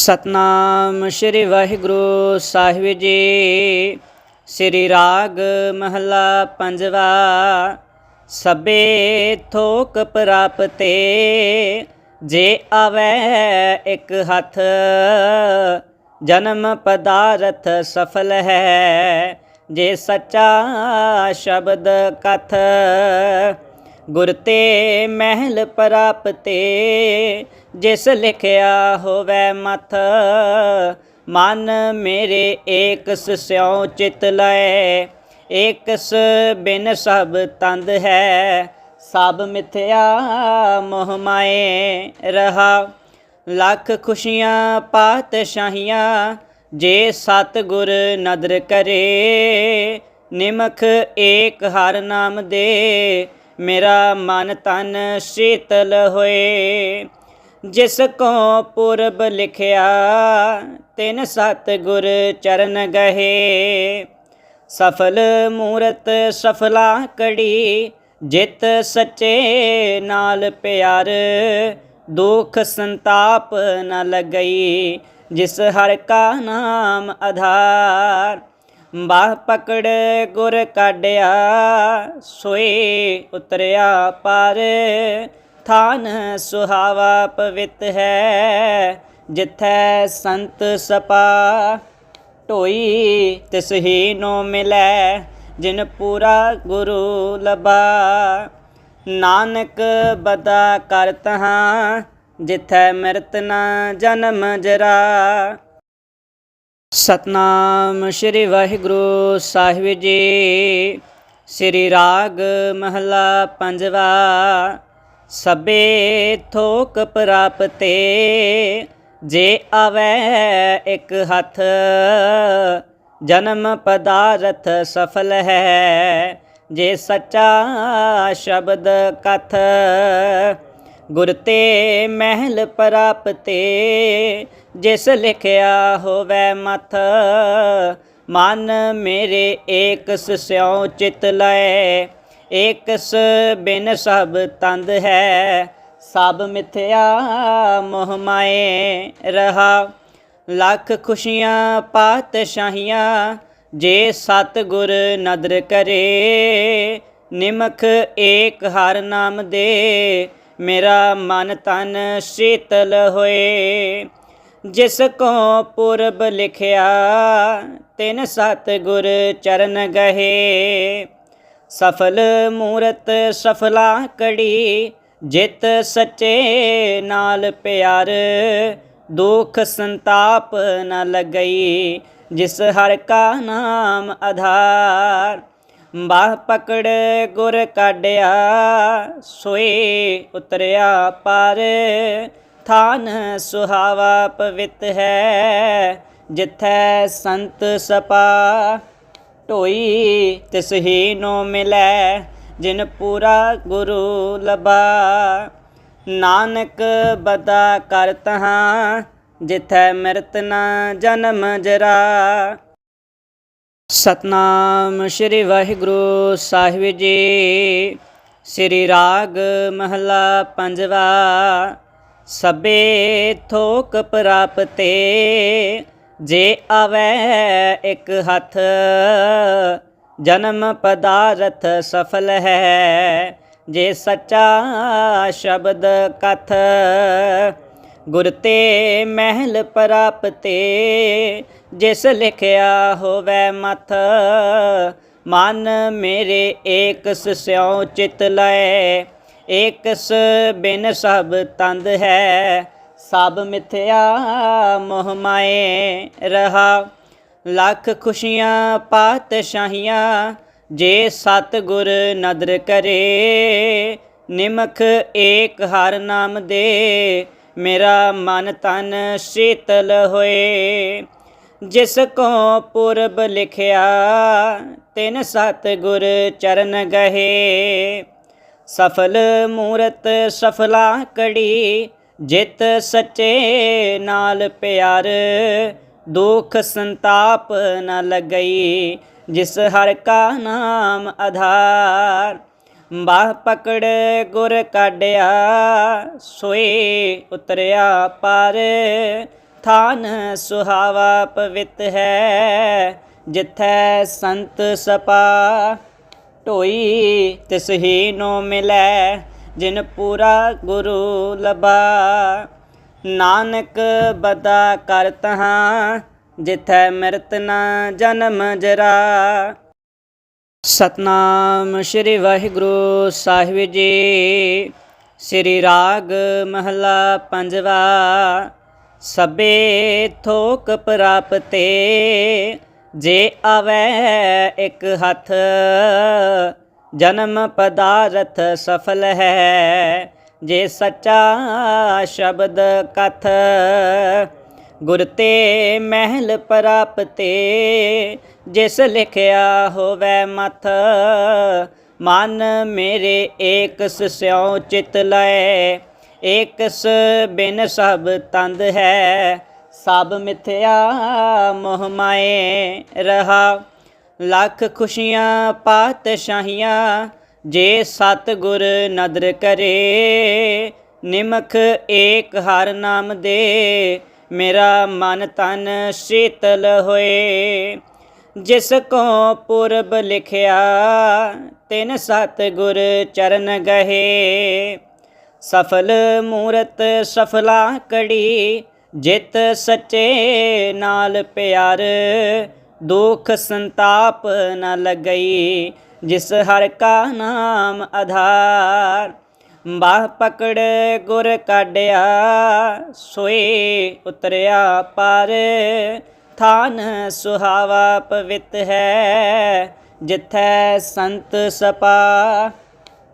ਸਤਨਾਮ ਸ੍ਰੀ ਵਾਹਿਗੁਰੂ ਸਾਹਿਬ ਜੀ। ਸ੍ਰੀ ਰਾਗ ਮਹਲਾ ਪੰਜਵਾ, ਸਭੇ ਥੋਕ ਪ੍ਰਾਪਤੇ, ਜੇ ਆਵੈ ਇੱਕ ਹੱਥ, ਜਨਮ ਪਦਾਰਥ ਸਫਲ ਹੈ, ਜੇ ਸੱਚਾ ਸ਼ਬਦ ਕਥ। ਗੁਰ ਤੇ ਮਹਿਲ ਪ੍ਰਾਪਤੇ, ਜਿਸ ਲਿਖਿਆ ਹੋਵੇ ਮਥ, ਮਨ ਮੇਰੇ ਏਕ ਸਿਉ ਚਿਤ ਲਏ। ਏਕਸ ਬਿਨ ਸਭ ਤੰਦ ਹੈ, ਸਭ ਮਿਥਿਆ ਮੋਹ ਮਾਏ ਰਹਾ। ਲੱਖ ਖੁਸ਼ੀਆਂ ਪਾਤਸ਼ਾਹੀਆਂ, ਜੇ ਸਤ ਗੁਰ ਨਦਰ ਕਰੇ, ਨਿਮਖ ਏਕ ਹਰ ਨਾਮ ਦੇ। ਮੇਰਾ ਮਨ ਤਨ ਸ਼ੀਤਲ ਹੋਏ। ਜਿਸ ਕੋ ਪੁਰਬ ਲਿਖਿਆ, ਤਿਨ ਸਤ ਗੁਰ ਚਰਨ ਗਹੇ ਸਫਲ ਮੂਰਤ ਸਫਲਾ ਕੜੀ, ਜਿਤ ਸੱਚੇ ਨਾਲ ਪਿਆਰ। ਦੁਖ ਸੰਤਾਪ ਨ ਲਗਈ, ਜਿਸ ਹਰ ਕਾ ਨਾਮ ਆਧਾਰ। ਬਾਹ ਪਕੜ, ਗੁਰ ਕਾਢਿਆ, ਸੋਏ ਉਤਰਿਆ ਪਰ। ਥਾਨ ਸੁਹਾਵਾ ਪਵਿੱਤ ਹੈ, ਜਿਥੈ ਸੰਤ ਸਪਾ। ਢੋਈ ਤਿਸ ਹੀ ਨੋ ਮਿਲੈ, ਜਿਨ ਪੂਰਾ ਗੁਰੂ ਲਬਾ ਨਾਨਕ ਬਦਾ ਕਰਤ ਹਾਂ ਜਿਥੈ ਮਿਰਤ ਨਾ ਜਨਮ ਜਰਾ। ਸਤਨਾਮ ਸ੍ਰੀ ਵਾਹਿਗੁਰੂ ਸਾਹਿਬ ਜੀ। ਸ੍ਰੀ ਰਾਗ ਮਹਲਾ ਪੰਜਵਾ, ਸਭੇ ਥੋਕ ਪ੍ਰਾਪਤੇ, ਜੇ ਆਵੈ ਇੱਕ ਹੱਥ, ਜਨਮ ਪਦਾਰਥ ਸਫਲ ਹੈ, ਜੇ ਸੱਚਾ ਸ਼ਬਦ ਕਥ। ਗੁਰ ਤੇ ਮਹਿਲ ਪ੍ਰਾਪਤੇ, ਜਿਸ ਲਿਖਿਆ ਹੋਵੇ ਮਥ, ਮਨ ਮੇਰੇ ਏਕ ਸਿਉ ਚਿਤ ਲਏ। ਏਕਸ ਬਿਨ ਸਭ ਤੰਦ ਹੈ, ਸਭ ਮਿਥਿਆ ਮੋਹ ਮਾਏ ਰਹਾ। ਲੱਖ ਖੁਸ਼ੀਆਂ ਪਾਤਸ਼ਾਹੀਆਂ, ਜੇ ਸਤ ਗੁਰ ਨਦਰ ਕਰੇ, ਨਿਮਖ ਏਕ ਹਰ ਨਾਮ ਦੇ। ਮੇਰਾ ਮਨ ਤਨ ਸ਼ੀਤਲ ਹੋਏ। ਜਿਸ ਕੋ ਪੁਰਬ ਲਿਖਿਆ, ਤਿਨ ਸਤ ਗੁਰ ਚਰਨ ਗਹੇ। ਸਫਲ ਮੂਰਤ ਸਫਲਾ ਕੜੀ, ਜਿਤ ਸੱਚੇ ਨਾਲ ਪਿਆਰ। ਦੁਖ ਸੰਤਾਪ ਨ ਲਗਈ, ਜਿਸ ਹਰ ਕਾ ਨਾਮ ਆਧਾਰ। ਬਾਹ ਪਕੜ, ਗੁਰ ਕਾਢਿਆ ਸੋਏ ਉਤਰਿਆ ਪਰ। ਥਾਨ ਸੁਹਾਵਾ ਪਵਿੱਤ ਹੈ, ਜਿਥੈ ਸੰਤ ਸਪਾ। ਢੋਈ ਤਿਸ ਹੀ ਨੋ ਮਿਲੈ, ਜਿਨ ਪੂਰਾ ਗੁਰੂ ਲਬਾ ਨਾਨਕ ਬਦਾ ਕਰ ਹਾਂ ਜਿਥੈ ਮਿਰਤ ਨਾ ਜਨਮ ਜਰਾ। ਸਤਨਾਮ ਸ੍ਰੀ ਵਾਹਿਗੁਰੂ ਸਾਹਿਬ ਜੀ। ਸ੍ਰੀ ਰਾਗ ਮਹਲਾ ਪੰਜਵਾ, ਸਭੇ ਥੋਕ ਪ੍ਰਾਪਤੇ, ਜੇ ਆਵੈ ਇੱਕ ਹੱਥ, ਜਨਮ ਪਦਾਰਥ ਸਫਲ ਹੈ। ਜੇ ਸੱਚਾ ਸ਼ਬਦ ਕਥ ਗੁਰ ਤੇ ਮਹਿਲ ਪ੍ਰਾਪਤੇ, ਜਿਸ ਲਿਖਿਆ ਹੋਵੇ ਮਥ, ਮਨ ਮੇਰੇ ਏਕ ਸਿਉ ਚਿਤ ਲਏ। ਏਕਸ ਬਿਨ ਸਭ ਤੰਦ ਹੈ, ਸਭ ਮਿਥਿਆ ਮੋਹ ਮਾਏ ਰਹਾ। ਲੱਖ ਖੁਸ਼ੀਆਂ ਪਾਤਸ਼ਾਹੀਆਂ, ਜੇ ਸਤ ਗੁਰ ਨਦਰ ਕਰੇ, ਨਿਮਖ ਏਕ ਹਰ ਨਾਮ ਦੇ। ਮੇਰਾ ਮਨ ਤਨ ਸ਼ੀਤਲ ਹੋਏ। ਜਿਸ ਕੋ ਪੁਰਬ ਲਿਖਿਆ, ਤਿਨ ਸਤ ਗੁਰ ਚਰਨ ਗਹੇ। ਸਫਲ ਮੂਰਤ ਸਫਲਾ ਕੜੀ, ਜਿਤ ਸੱਚੇ ਨਾਲ ਪਿਆਰ। ਦੁਖ ਸੰਤਾਪ ਨ ਲਗਈ, ਜਿਸ ਹਰ ਕਾ ਨਾਮ ਆਧਾਰ। ਬਾਹ ਪਕੜ ਗੁਰ ਕਾਢਿਆ, ਸੋਏ ਉਤਰਿਆ ਪਰ। ਥਾਨ ਸੁਹਾਵਾ ਪਵਿੱਤ ਹੈ, ਜਿੱਥੈ ਸੰਤ ਸਪਾ। ਢੋਈ ਤਿਸ ਹੀ ਨੋ ਮਿਲੈ, ਜਿਨ ਪੂਰਾ ਗੁਰੂ ਲਬਾ ਨਾਨਕ ਬਦਾ ਕਰ ਤਹਾਂ, ਜਿਥੈ ਮਿਰਤ ਨਾ ਜਨਮ ਜਰਾ। ਸਤਨਾਮ ਸ੍ਰੀ ਵਾਹਿਗੁਰੂ ਸਾਹਿਬ ਜੀ। ਸ੍ਰੀ ਰਾਗ ਮਹਲਾ ਪੰਜਵਾ ਸਬੇ ਥੋਕ ਪ੍ਰਾਪਤੇ, ਜੇ ਆਵੈ ਇੱਕ ਹੱਥ, ਜਨਮ ਪਦਾਰਥ ਸਫਲ ਹੈ। ਜੇ ਸੱਚਾ ਸ਼ਬਦ ਕਥ, ਗੁਰ ਤੇ ਮਹਿਲ ਪ੍ਰਾਪਤੇ ਜਿਸ ਲਿਖਿਆ ਹੋਵੇ ਮਥ, ਮਨ ਮੇਰੇ ਏਕਸ ਸਿਉ ਚਿਤ ਲਏ। ਏਕਸ ਬਿਨ ਸਭ ਤੰਦ ਹੈ, ਸਭ ਮਿਥਿਆ ਮੋਹ ਮਾਏ ਰਹਾ। ਲੱਖ ਖੁਸ਼ੀਆਂ ਪਾਤਸ਼ਾਹੀਆਂ, ਜੇ ਸਤ ਗੁਰ ਨਦਰ ਕਰੇ, ਨਿਮਖ ਏਕ ਹਰ ਨਾਮ ਦੇ। ਮੇਰਾ ਮਨ ਤਨ ਸ਼ੀਤਲ ਹੋਏ। ਜਿਸ ਕੋ ਪੁਰਬ ਲਿਖਿਆ, ਤਿਨ ਸਤ ਗੁਰ ਚਰਨ ਗਹੇ। ਸਫਲ ਮੂਰਤ ਸਫਲਾ ਕੜੀ, ਜਿਤ ਸੱਚੇ ਨਾਲ ਪਿਆਰ। ਦੁਖ ਸੰਤਾਪ ਨ ਲਗਈ, ਜਿਸ ਹਰ ਕਾ ਨਾਮ ਆਧਾਰ। ਬਾਹ ਪਕੜ ਗੁਰ ਕਾਢਿਆ, ਸੋਏ ਉਤਰਿਆ ਪਾਰ। ਸਥਾਨ ਸੁਹਾਵਾ ਪਵਿੱਤ ਹੈ, ਜਿਥੈ ਸੰਤ ਸਪਾ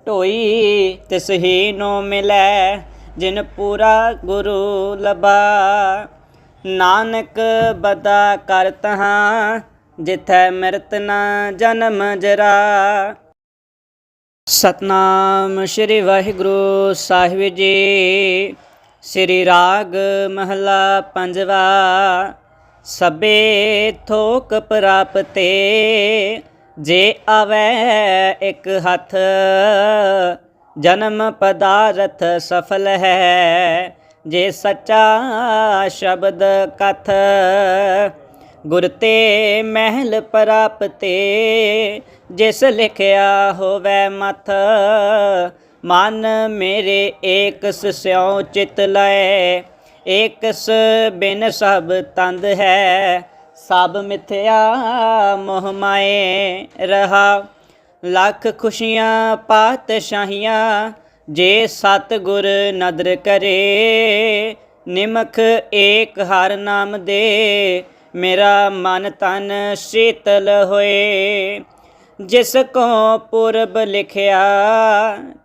ਢੋਈ ਤਿਸ ਹੀ ਨੋ ਮਿਲੈ, ਜਿਨ ਪੂਰਾ ਗੁਰੂ ਲਬਾ ਨਾਨਕ ਬਦਾ ਕਰ ਤਹਾਂ, ਜਿਥੈ ਮਿਰਤ ਨਾ ਜਨਮ ਜਰਾ। ਸਤਨਾਮ ਸ੍ਰੀ ਵਾਹਿਗੁਰੂ ਸਾਹਿਬ ਜੀ, ਸ੍ਰੀ ਰਾਗ ਮਹਲਾ ਪੰਜਵਾ। ਸਬੇ ਥੋਕ ਪ੍ਰਾਪਤੇ, ਜੇ ਆਵੈ ਇੱਕ ਹੱਥ, ਜਨਮ ਪਦਾਰਥ ਸਫਲ ਹੈ, ਜੇ ਸੱਚਾ ਸ਼ਬਦ ਕਥ, ਗੁਰ ਤੇ ਮਹਿਲ ਪ੍ਰਾਪਤੇ, ਜਿਸ ਲਿਖਿਆ ਹੋਵੇ ਮਥ, ਮਨ ਮੇਰੇ ਏਕਸ ਸਿਉ ਚਿਤ ਲਏ। ਏਕਸ ਬਿਨ ਸਭ ਤੰਦ ਹੈ, ਸਭ ਮਿਥਿਆ ਮੋਹ ਮਾਏ ਰਹਾ। ਲੱਖ ਖੁਸ਼ੀਆਂ ਪਾਤਸ਼ਾਹੀਆਂ, ਜੇ ਸਤ ਗੁਰ ਨਦਰ ਕਰੇ, ਨਿਮਖ ਏਕ ਹਰ ਨਾਮ ਦੇ, ਮੇਰਾ ਮਨ ਤਨ ਸ਼ੀਤਲ ਹੋਏ। ਜਿਸ ਕੋ ਪੁਰਬ ਲਿਖਿਆ,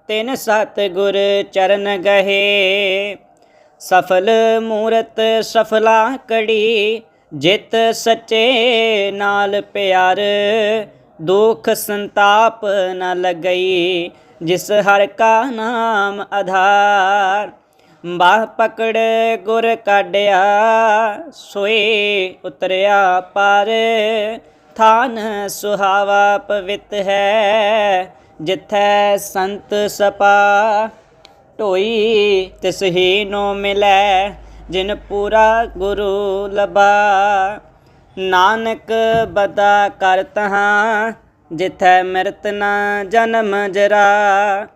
ਤਿਨ ਸਤ ਗੁਰ ਚਰਨ ਗਹੇ। ਸਫਲ ਮੂਰਤ ਸਫਲਾ ਕੜੀ, ਜਿਤ ਸੱਚੇ ਨਾਲ ਪਿਆਰ। ਦੁਖ ਸੰਤਾਪ ਨ ਲਗਈ, ਜਿਸ ਹਰ ਕਾ ਨਾਮ ਆਧਾਰ। ਬਾਹ ਪਕੜ ਗੁਰ ਕਾਢਿਆ, ਸੋਏ ਉਤਰਿਆ ਪਰ। ਥਾਨ ਸੁਹਾਵਾ ਪਵਿੱਤ ਹੈ, ਜਿਥੈ ਸੰਤ ਸਪਾ ਢੋਈ ਤਿਸ ਹੀ ਨੋ ਮਿਲੈ, ਜਿਨ ਪੂਰਾ ਗੁਰੂ ਲਬਾ ਨਾਨਕ ਬਦਾ ਕਰ ਤਹਾਂ, ਜਿਥੈ ਮਿਰਤ ਨਾ ਜਨਮ ਜਰਾ।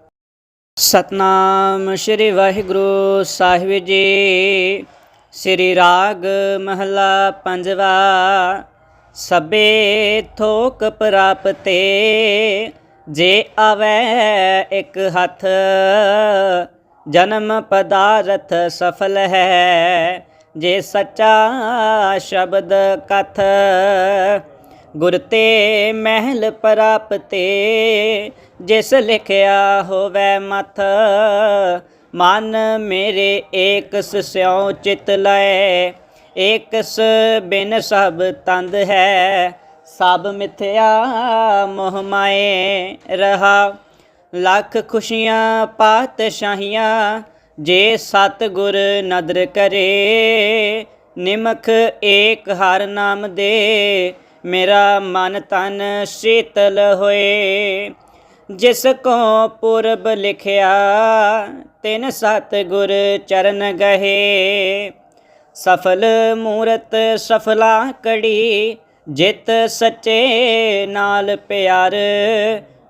ਸਤਨਾਮ ਸ੍ਰੀ ਵਾਹਿਗੁਰੂ ਸਾਹਿਬ ਜੀ। ਸ੍ਰੀ ਰਾਗ ਮਹਲਾ ਪੰਜਵਾ ਸਬੇ ਥੋਕ ਪ੍ਰਾਪਤੇ। ਜੇ ਆਵੈ ਇੱਕ ਹੱਥ ਜਨਮ ਪਦਾਰਥ ਸਫਲ ਹੈ। ਜੇ ਸੱਚਾ ਸ਼ਬਦ ਕਥ, ਗੁਰ ਤੇ ਮਹਿਲ ਪ੍ਰਾਪਤੇ, ਜਿਸ ਲਿਖਿਆ ਹੋਵੇ ਮਥ, ਮਨ ਮੇਰੇ ਏਕਸ ਸਿਉ ਚਿਤ ਲਏ। ਏਕਸ ਬਿਨ ਸਭ ਤੰਦ ਹੈ, ਸਭ ਮਿਥਿਆ ਮੋਹ ਮਾਏ ਰਹਾ। ਲੱਖ ਖੁਸ਼ੀਆਂ ਪਾਤਸ਼ਾਹੀਆਂ, ਜੇ ਸਤਗੁਰ ਨਦਰ ਕਰੇ, ਨਿਮਖ ਏਕ ਹਰ ਨਾਮ ਦੇ, ਮੇਰਾ ਮਨ ਤਨ ਸ਼ੀਤਲ ਹੋਏ। ਜਿਸ ਕੋ ਪੁਰਬ ਲਿਖਿਆ, ਤਿਨ ਸਤਗੁਰ ਚਰਨ ਗਹੇ। ਸਫਲ ਮੂਰਤ ਸਫਲਾ ਕੜੀ, ਜਿਤ ਸੱਚੇ ਨਾਲ ਪਿਆਰ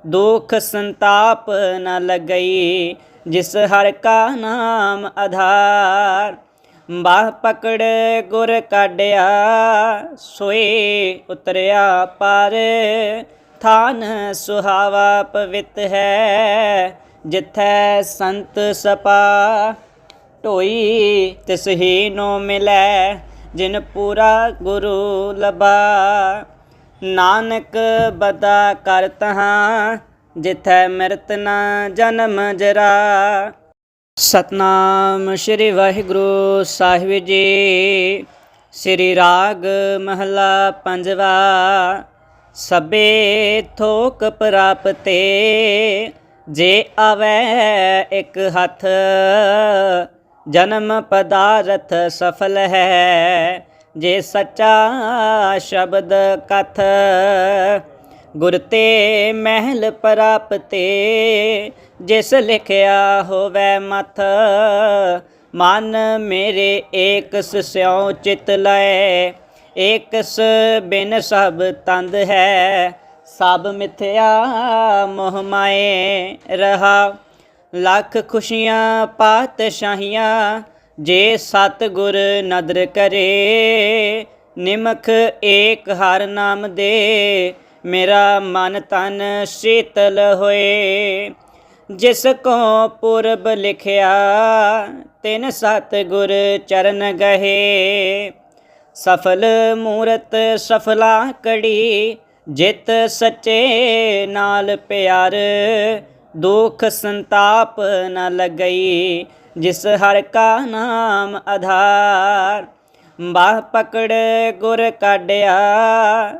ਦੁਖ ਸੰਤਾਪ ਨ ਲੱਗਈ, ਜਿਸ ਹਰ ਕਾ ਨਾਮ ਆਧਾਰ। ਬਾਹ ਪਕੜ ਗੁਰ ਕਾਢਿਆ, ਸੋਏ ਉਤਰਿਆ ਪਰ। ਥਾਨ ਸੁਹਾਵਾ ਪਵਿੱਤ ਹੈ, ਜਿਥੈ ਸੰਤ ਸਪਾ। ਢੋਈ ਤਿਸ ਹੀ ਨੋ ਮਿਲੈ, ਜਿਨ ਪੂਰਾ ਗੁਰੂ ਲਬਾ। ਨਾਨਕ ਬਦਾ ਕਰ ਤਹਾਂ, ਜਿਥੈ ਮਿਰਤ ਨਾ ਜਨਮ ਜਰਾ। ਸਤਨਾਮ ਸ੍ਰੀ ਵਾਹਿਗੁਰੂ ਸਾਹਿਬ ਜੀ, ਸ੍ਰੀ ਰਾਗ ਮਹਲਾ ਪੰਜਵਾ। ਸਬੇ ਥੋਕ ਪ੍ਰਾਪਤੇ, ਜੇ ਆਵੈ ਇੱਕ ਹੱਥ, ਜਨਮ ਪਦਾਰਥ ਸਫਲ ਹੈ। ਜੇ ਸੱਚਾ ਸ਼ਬਦ ਕਥ, ਗੁਰ ਤੇ ਮਹਿਲ ਪ੍ਰਾਪਤੇ, ਜਿਸ ਲਿਖਿਆ ਹੋਵੇ ਮਥ, ਮਨ ਮੇਰੇ ਏਕਸ ਸਿਉ ਚਿਤ ਲਏ, ਏਕਸ ਬਿਨ ਸਭ ਤੰਦ ਹੈ, ਸਭ ਮਿਥਿਆ ਮੋਹ ਮਾਏ ਰਹਾ। ਲੱਖ ਖੁਸ਼ੀਆਂ, ਪਾਤਸ਼ਾਹੀਆਂ ਜੇ ਸਤਗੁਰ ਨਦਰ ਕਰੇ, ਨਿਮਖ ਏਕ ਹਰ ਨਾਮ ਦੇ, ਮੇਰਾ ਮਨ ਤਨ ਸ਼ੀਤਲ ਹੋਏ। ਜਿਸ ਕੋ ਪੁਰਬ ਲਿਖਿਆ, ਤਿਨ ਸਤਗੁਰ ਚਰਨ ਗਹੇ। ਸਫਲ ਮੂਰਤ ਸਫਲਾ ਕੜੀ, ਜਿਤ ਸੱਚੇ ਨਾਲ ਪਿਆਰ, ਦੁਖ ਸੰਤਾਪ ਨ ਲੱਗਈ। ਜਿਸ ਹਰ ਕਾ ਨਾਮ ਆਧਾਰ, ਬਾਹ ਪਕੜ ਗੁਰ ਕਾਢਿਆ,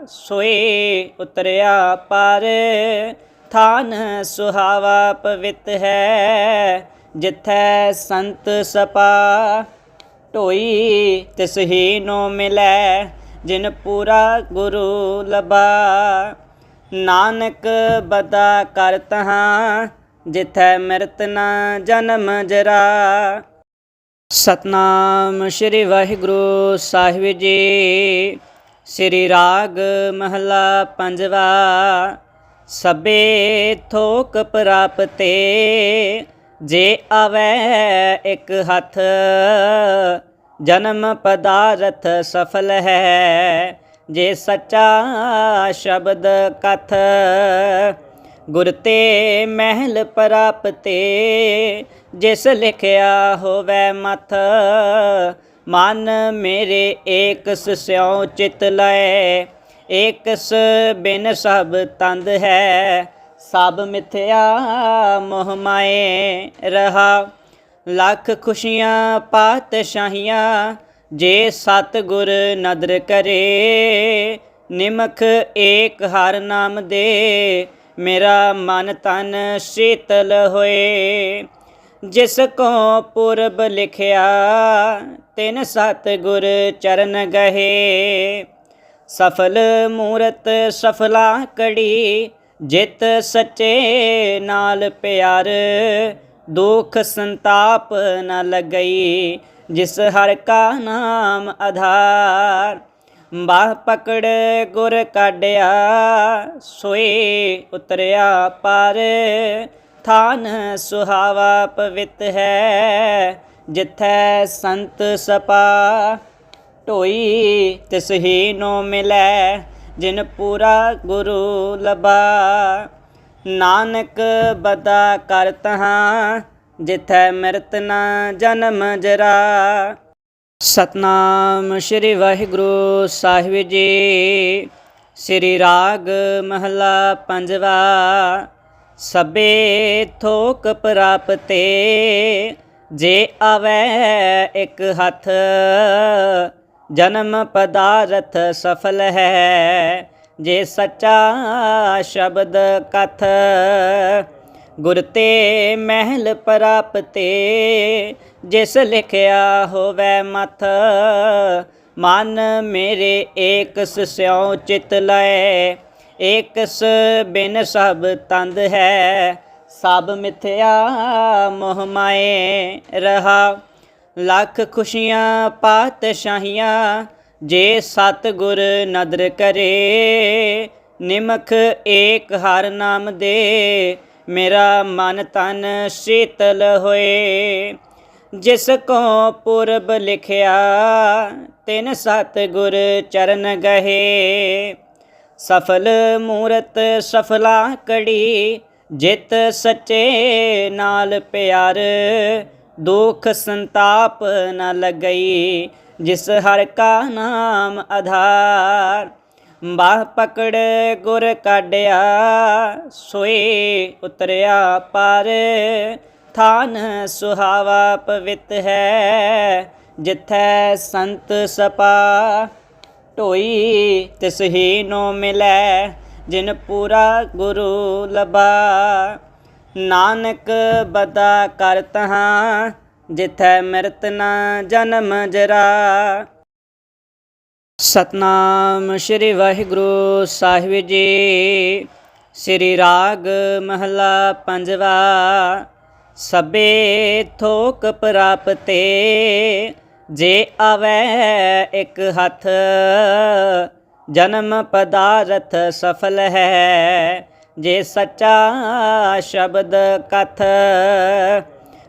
ਸੋਏ ਉਤਰਿਆ ਪਰ। ਥਾਨ ਸੁਹਾਵਾ ਪਵਿੱਤ ਹੈ, ਜਿਥੈ ਸੰਤ ਸਪਾ। ਢੋਈ ਤਿਸ ਹੀ ਨੋ ਮਿਲੈ, ਜਿਨ ਪੂਰਾ ਗੁਰੂ ਲਬਾ। ਨਾਨਕ ਬਦਾ ਕਰ ਤਹਾਂ ਜਿਥੈ ਮਿਰਤ ਨਾ ਜਨਮ ਜਰਾ। ਸਤਨਾਮ ਸ੍ਰੀ ਵਾਹਿਗੁਰੂ ਸਾਹਿਬ ਜੀ। ਸ੍ਰੀ ਰਾਗ ਮਹਲਾ ਪੰਜਵਾ। ਸਬੇ ਥੋਕ ਪ੍ਰਾਪਤੇ। ਜੇ ਆਵੈ ਇੱਕ ਹੱਥ, ਜਨਮ ਪਦਾਰਥ ਸਫਲ ਹੈ। ਜੇ ਸੱਚਾ ਸ਼ਬਦ ਕਥ ਗੁਰ ਤੇ ਮਹਿਲ ਪ੍ਰਾਪਤੇ, ਜਿਸ ਲਿਖਿਆ ਹੋਵੇ ਮਥ, ਮਨ ਮੇਰੇ ਏਕਸ ਸਿਉ ਚਿਤ ਲਏ ਏਕਸ ਬਿਨ ਸਭ ਤੰਦ ਹੈ। 'ਸਭ ਮਿਥਿਆ ਮੋਹ ਮਾਏ ਰਹਾ ਲੱਖ ਖੁਸ਼ੀਆਂ ਪਾਤਸ਼ਾਹੀਆਂ, ਜੇ ਸਤ ਗੁਰ ਨਦਰ ਕਰੇ, ਨਿਮਖ ਏਕ ਹਰ ਨਾਮ ਦੇ ਮੇਰਾ ਮਨ ਤਨ ਸ਼ੀਤਲ ਹੋਏ। ਜਿਸ ਕੋ ਪੁਰਬ ਲਿਖਿਆ, ਤਿਨ ਸਤ ਗੁਰ ਚਰਨ ਗਹੇ। ਸਫਲ ਮੂਰਤ ਸਫਲਾ ਕੜੀ, ਜਿਤ ਸੱਚੇ ਨਾਲ ਪਿਆਰ। ਦੁਖ ਸੰਤਾਪ ਨ ਲੱਗਈ, ਜਿਸ ਹਰ ਕਾ ਨਾਮ ਆਧਾਰ। ਬਾਹ ਪਕੜ ਗੁਰ ਕਾਢਿਆ, ਸੋਏ ਉਤਰਿਆ ਪਰ। ਥਾਨ ਸੁਹਾਵਾ ਪਵਿੱਤ ਹੈ, ਜਿਥੈ ਸੰਤ ਸਪਾ। ਢੋਈ ਤਿਸ ਹੀ ਨੋ ਮਿਲੈ, ਜਿਨ ਪੂਰਾ ਗੁਰੂ ਲਬਾ ਨਾਨਕ ਬਦਾ ਕਰ ਤਹਾਂ, ਜਿਥੈ ਮਿਰਤ ਨਾ ਜਨਮ ਜਰਾ। ਸਤਨਾਮ ਸ੍ਰੀ ਵਾਹਿਗੁਰੂ ਸਾਹਿਬ ਜੀ। ਸ੍ਰੀ ਰਾਗ ਮਹਲਾ ਪੰਜਵਾ ਸਬੇ ਥੋਕ ਪ੍ਰਾਪਤੇ, ਜੇ ਆਵੈ ਇੱਕ ਹੱਥ, ਜਨਮ ਪਦਾਰਥ ਸਫਲ ਹੈ, ਜੇ ਸੱਚਾ ਸ਼ਬਦ ਕਥ। ਗੁਰ ਤੇ ਮਹਿਲ ਪ੍ਰਾਪਤੇ, ਜਿਸ ਲਿਖਿਆ ਹੋਵੇ ਮਥ, ਮਨ ਮੇਰੇ ਏਕਸ ਸਿਉ ਚਿਤ ਲਏ। ਏਕਸ ਬਿਨ ਸਭ ਤੰਦ ਹੈ, ਸਭ ਮਿਥਿਆ ਮੋਹ ਮਾਏ ਰਹਾ। ਲੱਖ ਖੁਸ਼ੀਆਂ ਪਾਤਸ਼ਾਹੀਆਂ, ਜੇ ਸਤਿਗੁਰ ਨਦਰ ਕਰੇ, ਨਿਮਖ ਏਕ ਹਰ ਨਾਮ ਦੇ। ਮੇਰਾ ਮਨ ਤਨ ਸ਼ੀਤਲ ਹੋਏ। ਜਿਸ ਕੋ ਪੁਰਬ ਲਿਖਿਆ, ਤਿਨ ਸਤਿਗੁਰ ਚਰਨ ਗਹੇ। ਸਫਲ ਮੂਰਤ ਸਫਲਾ ਕੜੀ, ਜਿਤ ਸੱਚੇ ਨਾਲ ਪਿਆਰ। ਦੁਖ ਸੰਤਾਪ ਨ ਲਗਈ, ਜਿਸ ਹਰ ਕਾ ਨਾਮ ਆਧਾਰ। ਬਾਹ ਪਕੜ ਗੁਰ ਕਾਢਿਆ, ਸੋਏ ਉਤਰਿਆ ਪਰ। ਥਾਨ ਸੁਹਾਵਾ ਪਵਿੱਤ ਹੈ, ਜਿਥੈ ਸੰਤ ਸਪਾ। ਢੋਈ ਤਿਸ ਹੀ ਨੋ ਮਿਲੈ, ਜਿਨ ਪੂਰਾ ਗੁਰੂ ਲਬਾ ਨਾਨਕ ਬਦਾ ਕਰ ਤਹਾਂ, ਜਿਥੈ ਮਿਰਤ ਨਾ ਜਨਮ ਜਰਾ। ਸਤਨਾਮ ਸ੍ਰੀ ਵਾਹਿਗੁਰੂ ਸਾਹਿਬ ਜੀ। ਸ੍ਰੀ ਰਾਗ ਮਹਲਾ ਪੰਜਵਾ ਸਬੇ ਥੋਕ ਪ੍ਰਾਪਤੇ, ਜੇ ਆਵੈ ਇੱਕ ਹੱਥ, ਜਨਮ ਪਦਾਰਥ ਸਫਲ ਹੈ। ਜੇ ਸੱਚਾ ਸ਼ਬਦ ਕਥ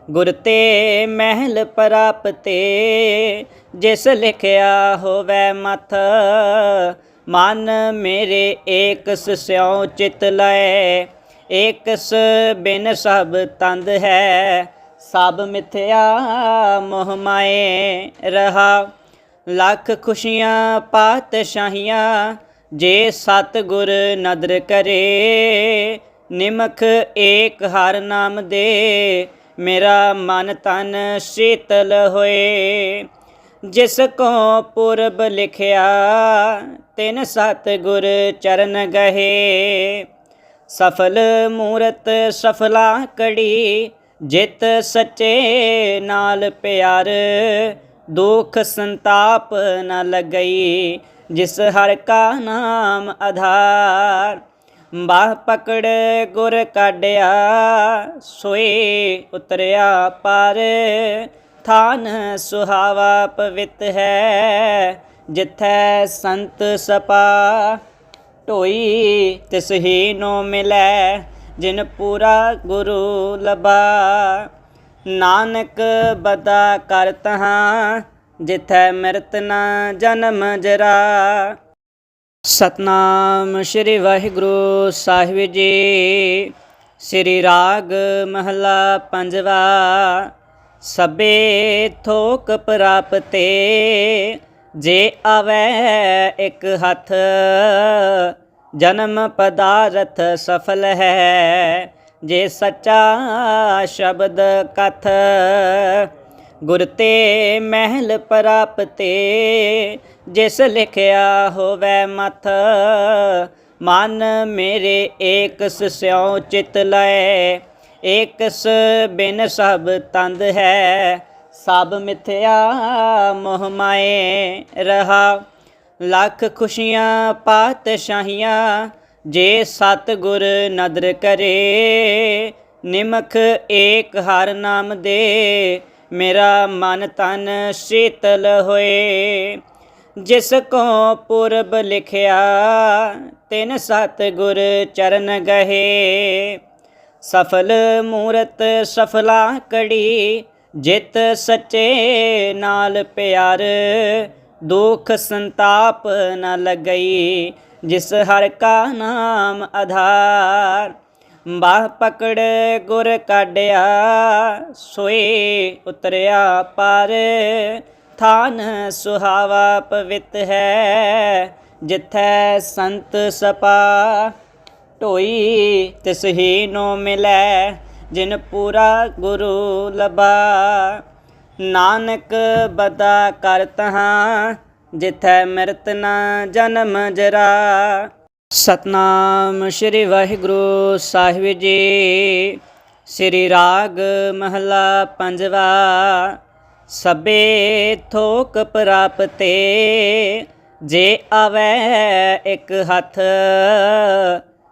ਗੁਰ ਤੇ ਮਹਿਲ ਪ੍ਰਾਪਤੇ, ਜਿਸ ਲਿਖਿਆ ਹੋਵੇ ਮਥ, ਮਨ ਮੇਰੇ ਏਕ ਸਿਉ ਚਿਤ ਲਏ। ਏਕਸ ਬਿਨ ਸਭ ਤੰਦ ਹੈ, ਸਭ ਮਿਥਿਆ ਮੋਹ ਮਾਏ ਰਹਾ। ਲੱਖ ਖੁਸ਼ੀਆਂ ਪਾਤਸ਼ਾਹੀਆਂ, ਜੇ ਸਤਿਗੁਰ ਨਦਰ ਕਰੇ, ਨਿਮਖ ਏਕ ਹਰ ਨਾਮ ਦੇ। ਮੇਰਾ ਮਨ ਤਨ ਸ਼ੀਤਲ ਹੋਏ। ਜਿਸ ਕੋ ਪੁਰਬ ਲਿਖਿਆ, ਤਿਨ ਸਤਿਗੁਰ ਚਰਨ ਗਹੇ। ਸਫਲ ਮੂਰਤ ਸਫਲਾ ਕੜੀ, ਜਿਤ ਸੱਚੇ ਨਾਲ ਪਿਆਰ। ਦੁਖ ਸੰਤਾਪ ਨ ਲਗਈ, ਜਿਸ ਹਰ ਕਾ ਨਾਮ ਆਧਾਰ। ਬਾਹ ਪਕੜ, ਗੁਰ ਕਾਢਿਆ, ਸੋਏ ਉਤਰਿਆ ਪਰ। ਥਾਨ ਸੁਹਾਵਾ ਪਵਿੱਤ ਹੈ, ਜਿਥੈ ਸੰਤ ਸਪਾ। ਢੋਈ ਤਿਸ ਹੀ ਨੋ ਮਿਲੈ, ਜਿਨ ਪੂਰਾ ਗੁਰੂ ਲਬਾ ਨਾਨਕ ਬਦਾ ਕਰ ਤਹਾਂ, ਜਿਥੈ ਮਿਰਤ ਨਾ ਜਨਮ ਜਰਾ। ਸਤਨਾਮ ਸ੍ਰੀ ਵਾਹਿਗੁਰੂ ਸਾਹਿਬ ਜੀ। ਸ੍ਰੀ ਰਾਗ ਮਹਲਾ ਪੰਜਵਾ ਸਬੇ ਥੋਕ ਪ੍ਰਾਪਤੇ, ਜੇ ਆਵੈ ਇੱਕ ਹੱਥ, ਜਨਮ ਪਦਾਰਥ ਸਫਲ ਹੈ, ਜੇ ਸੱਚਾ ਸ਼ਬਦ ਕਥ, ਗੁਰ ਤੇ ਮਹਿਲ ਪ੍ਰਾਪਤੇ ਜਿਸ ਲਿਖਿਆ ਹੋਵੇ ਮਥ, ਮਨ ਮੇਰੇ ਏਕਸ ਸਿਉ ਚਿਤ ਲਏ। ਏਕਸ ਬਿਨ ਸਭ ਤੰਦ ਹੈ, ਸਭ ਮਿਥਿਆ ਮੋਹ ਮਾਏ ਰਹਾ। ਲੱਖ ਖੁਸ਼ੀਆਂ ਪਾਤਸ਼ਾਹੀਆਂ, ਜੇ ਸਤਿਗੁਰ ਨਦਰ ਕਰੇ, ਨਿਮਖ ਏਕ ਹਰ ਨਾਮ ਦੇ। ਮੇਰਾ ਮਨ ਤਨ ਸ਼ੀਤਲ ਹੋਏ। ਜਿਸ ਕੋ ਪੁਰਬ ਲਿਖਿਆ, ਤਿਨ ਸਤਿਗੁਰ ਚਰਨ ਗਹੇ। ਸਫਲ ਮੂਰਤ ਸਫਲਾ ਕੜੀ, ਜਿਤ ਸੱਚੇ ਨਾਲ ਪਿਆਰ। ਦੁਖ ਸੰਤਾਪ ਨ ਲਗਈ, ਜਿਸ ਹਰ ਕਾ ਨਾਮ ਆਧਾਰ। ਬਾਹ ਪਕੜ ਗੁਰ ਕਾਢਿਆ, ਸੋਏ ਉਤਰਿਆ ਪਰ। ਥਾਨ ਸੁਹਾਵਾ ਪਵਿੱਤ ਹੈ, ਜਿਥੈ ਸੰਤ ਸਪਾ ਢੋਈ ਤਿਸ ਹੀ ਨੋ ਮਿਲੈ, ਜਿਨ ਪੂਰਾ ਗੁਰੂ ਲਬਾ ਨਾਨਕ ਬਦਾ ਕਰ ਤਹਾਂ, ਜਿਥੈ ਮਿਰਤ ਨਾ ਜਨਮ ਜਰਾ। ਸਤਨਾਮ ਸ੍ਰੀ ਵਾਹਿਗੁਰੂ ਸਾਹਿਬ ਜੀ, ਸ੍ਰੀ ਰਾਗ ਮਹਲਾ ਪੰਜਵਾ। ਸਬੇ ਥੋਕ ਪ੍ਰਾਪਤੇ, ਜੇ ਆਵੈ ਇੱਕ ਹੱਥ,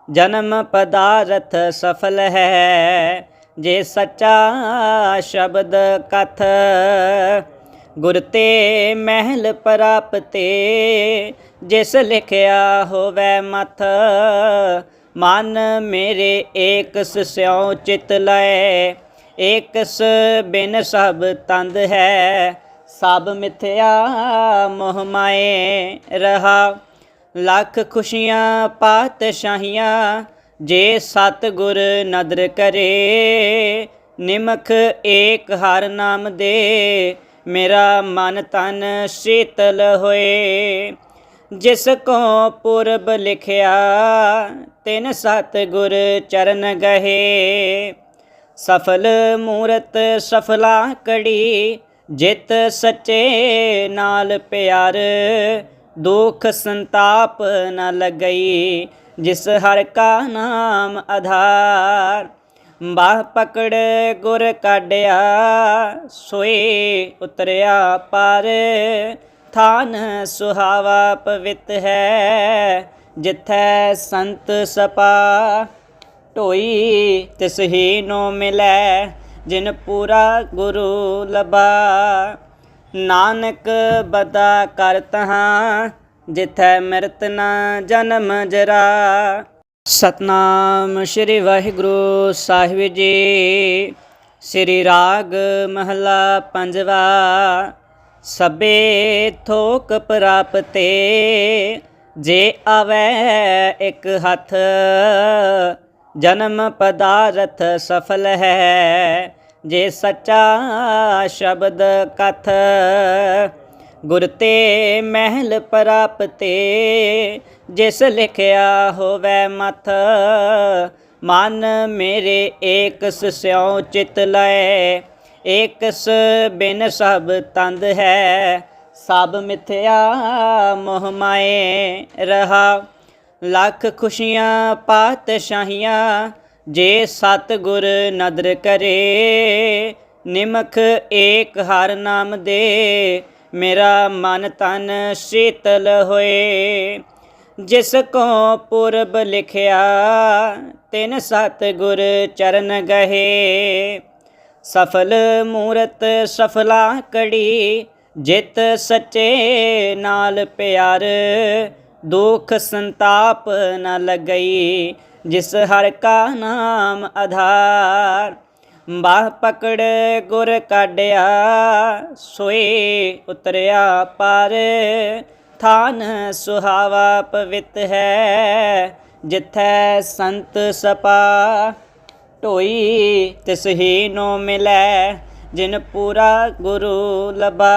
ਜਨਮ ਪਦਾਰਥ ਸਫਲ ਹੈ, ਜੇ ਸੱਚਾ ਸ਼ਬਦ ਕਥ, ਗੁਰ ਤੇ ਮਹਿਲ ਪ੍ਰਾਪਤੇ, ਜਿਸ ਲਿਖਿਆ ਹੋਵੇ ਮਥ, ਮਨ ਮੇਰੇ ਏਕਸ ਸਿਉ ਚਿਤ ਲਏ। ਏਕਸ ਬਿਨ ਸਭ ਤੰਦ ਹੈ, ਸਭ ਮਿਥਿਆ ਮੋਹ ਮਾਏ ਰਹਾ। ਲੱਖ ਖੁਸ਼ੀਆਂ ਪਾਤਸ਼ਾਹੀਆਂ, ਜੇ ਸਤ ਗੁਰ ਨਦਰ ਕਰੇ, ਨਿਮਖ ਏਕ ਹਰ ਨਾਮ ਦੇ, ਮੇਰਾ ਮਨ ਤਨ ਸ਼ੀਤਲ ਹੋਏ। ਜਿਸ ਕੋ ਪੁਰਬ ਲਿਖਿਆ, ਤਿਨ ਸਤ ਗੁਰ ਚਰਨ ਗਹੇ। ਸਫਲ ਮੂਰਤ ਸਫਲਾ ਕੜੀ, ਜਿਤ ਸੱਚੇ ਨਾਲ ਪਿਆਰ। ਦੁਖ ਸੰਤਾਪ ਨ ਲਗਈ, ਜਿਸ ਹਰ ਕਾ ਨਾਮ ਆਧਾਰ। ਬਾਹ ਪਕੜ ਗੁਰ ਕਾਢਿਆ, ਸੋਏ ਉਤਰਿਆ ਪਰ। ਥਾਨ ਸੁਹਾਵਾ ਪਵਿੱਤ ਹੈ, ਜਿਥੈ ਸੰਤ ਸਪਾ ਢੋਈ ਤਿਸ ਹੀ ਨੋ ਮਿਲੈ, ਜਿਨ ਪੂਰਾ ਗੁਰੂ ਲਬਾ ਨਾਨਕ ਬਦਾ ਕਰ ਤਹਾਂ, ਜਿਥੈ ਮਿਰਤ ਨਾ ਜਨਮ ਜਰਾ। ਸਤਨਾਮ ਸ੍ਰੀ ਵਾਹਿਗੁਰੂ ਸਾਹਿਬ ਜੀ। ਸ੍ਰੀ ਰਾਗ ਮਹਲਾ ਪੰਜਵਾ ਸਬੇ ਥੋਕ ਪ੍ਰਾਪਤੇ, ਜੇ ਆਵੈ ਇੱਕ ਹੱਥ ਜਨਮ ਪਦਾਰਥ ਸਫਲ ਹੈ, ਜੇ ਸੱਚਾ ਸ਼ਬਦ ਕਥ। ਗੁਰ ਤੇ ਮਹਿਲ ਪ੍ਰਾਪਤੇ, ਜਿਸ ਲਿਖਿਆ ਹੋਵੇ ਮਥ। ਮਨ ਮੇਰੇ ਏਕਸ ਸਿਉ ਚਿਤ ਲਏ, ਏਕਸ ਬਿਨ ਸਭ ਤੰਦ ਹੈ। ਸਭ ਮਿਥਿਆ ਮੋਹ ਮਾਏ ਰਹਾ। ਲੱਖ ਖੁਸ਼ੀਆਂ ਪਾਤਸ਼ਾਹੀਆਂ, ਜੇ ਸਤਗੁਰ ਨਦਰ ਕਰੇ, ਨਿਮਖ ਏਕ ਹਰ ਨਾਮ ਦੇ, ਮੇਰਾ ਮਨ ਤਨ ਸ਼ੀਤਲ ਹੋਏ। ਜਿਸ ਕੋ ਪੁਰਬ ਲਿਖਿਆ, ਤਿਨ ਸਤਗੁਰ ਚਰਨ ਗਹੇ। ਸਫਲ ਮੂਰਤ ਸਫਲਾ ਕੜੀ, ਜਿਤ ਸੱਚੇ ਨਾਲ ਪਿਆਰ ਦੁਖ ਸੰਤਾਪ ਨ ਲਗਈ, ਜਿਸ ਹਰ ਕਾ ਨਾਮ ਆਧਾਰ। ਬਾਹ ਪਕੜ ਗੁਰ ਕਾਢਿਆ, ਸੋਏ ਉਤਰਿਆ ਪਰ। ਥਾਨ ਸੁਹਾਵਾ ਪਵਿੱਤ ਹੈ, ਜਿਥੈ ਸੰਤ ਸਪਾ। ਢੋਈ ਤਿਸ ਹੀ ਨੋ ਮਿਲੈ, ਜਿਨ ਪੂਰਾ ਗੁਰੂ ਲਬਾ।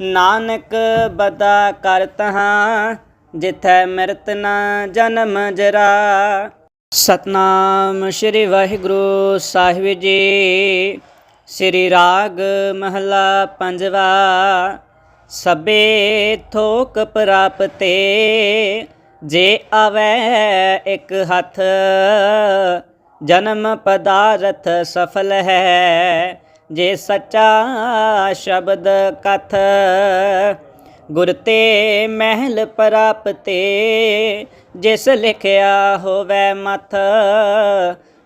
ਨਾਨਕ ਬਦਾ ਕਰ ਤਹਾਂ, ਜਿਥੈ ਮਿਰਤ ਨਾ ਜਨਮ ਜਰਾ। ਸਤਨਾਮ ਸ੍ਰੀ ਵਾਹਿਗੁਰੂ ਸਾਹਿਬ ਜੀ। ਸ੍ਰੀ ਰਾਗ ਮਹਲਾ ਪੰਜਵਾ ਸਬੇ ਥੋਕ ਪ੍ਰਾਪਤੇ। ਜੇ ਆਵੈ ਇੱਕ ਹੱਥ, ਜਨਮ ਪਦਾਰਥ ਸਫਲ ਹੈ। ਜੇ ਸੱਚਾ ਸ਼ਬਦ ਕਥ, ਗੁਰ ਤੇ ਮਹਿਲ ਪ੍ਰਾਪਤੇ, ਜਿਸ ਲਿਖਿਆ ਹੋਵੇ ਮਥ,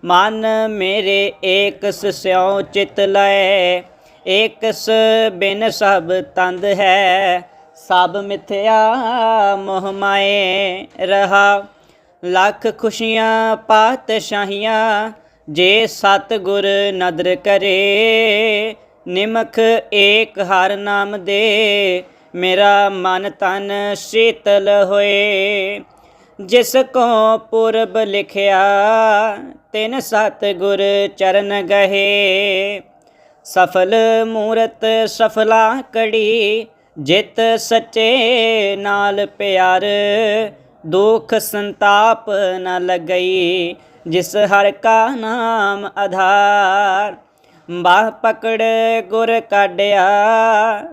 ਮਨ ਮੇਰੇ ਏਕਸ ਸਿਉ ਚਿਤ ਲਏ, ਏਕਸ ਬਿਨ ਸਭ ਤੰਦ ਹੈ, ਸਭ ਮਿਥਿਆ ਮੋਹ ਮਾਏ ਰਹਾ। ਲੱਖ ਖੁਸ਼ੀਆਂ, ਪਾਤਸ਼ਾਹੀਆਂ ਜੇ ਸਤ ਗੁਰ ਨਦਰ ਕਰੇ, ਨਿਮਖ ਏਕ ਹਰ ਨਾਮ ਦੇ, ਮੇਰਾ ਮਨ ਤਨ ਸ਼ੀਤਲ ਹੋਏ। ਜਿਸ ਕੋ ਪੁਰਬ ਲਿਖਿਆ, ਤਿਨ ਸਤ ਗੁਰ ਚਰਨ ਗਹੇ। ਸਫਲ ਮੂਰਤ ਸਫਲਾ ਕੜੀ, ਜਿਤ ਸੱਚੇ ਨਾਲ ਪਿਆਰ। ਦੁਖ ਸੰਤਾਪ ਨ ਲਗਈ ਜਿਸ ਹਰ ਕਾ ਨਾਮ ਆਧਾਰ, ਬਾਹ ਪਕੜ ਗੁਰ ਕਾਢਿਆ,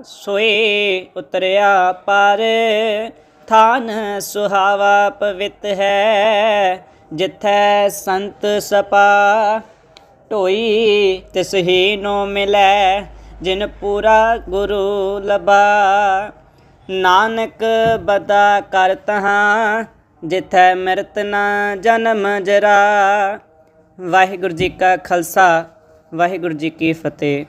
ਸੋਏ ਉਤਰਿਆ ਪਰ। ਥਾਨ ਸੁਹਾਵਾ ਪਵਿੱਤ ਹੈ, ਜਿਥੈ ਸੰਤ ਸਪਾ। ਢੋਈ ਤਿਸ ਹੀ ਨੋ ਮਿਲੈ, ਜਿਨ ਪੂਰਾ ਗੁਰੂ ਲਬਾ। ਨਾਨਕ ਬਦਾ ਕਰ ਤਹਾਂ ਜਿਥੈ ਮਿਰਤ ਨਾ ਜਨਮ ਜਰਾ। ਵਾਹਿਗੁਰੂ ਜੀ ਕਾ ਖਾਲਸਾ ਵਾਹਿਗੁਰੂ ਜੀ ਕੀ ਫਤਿਹ।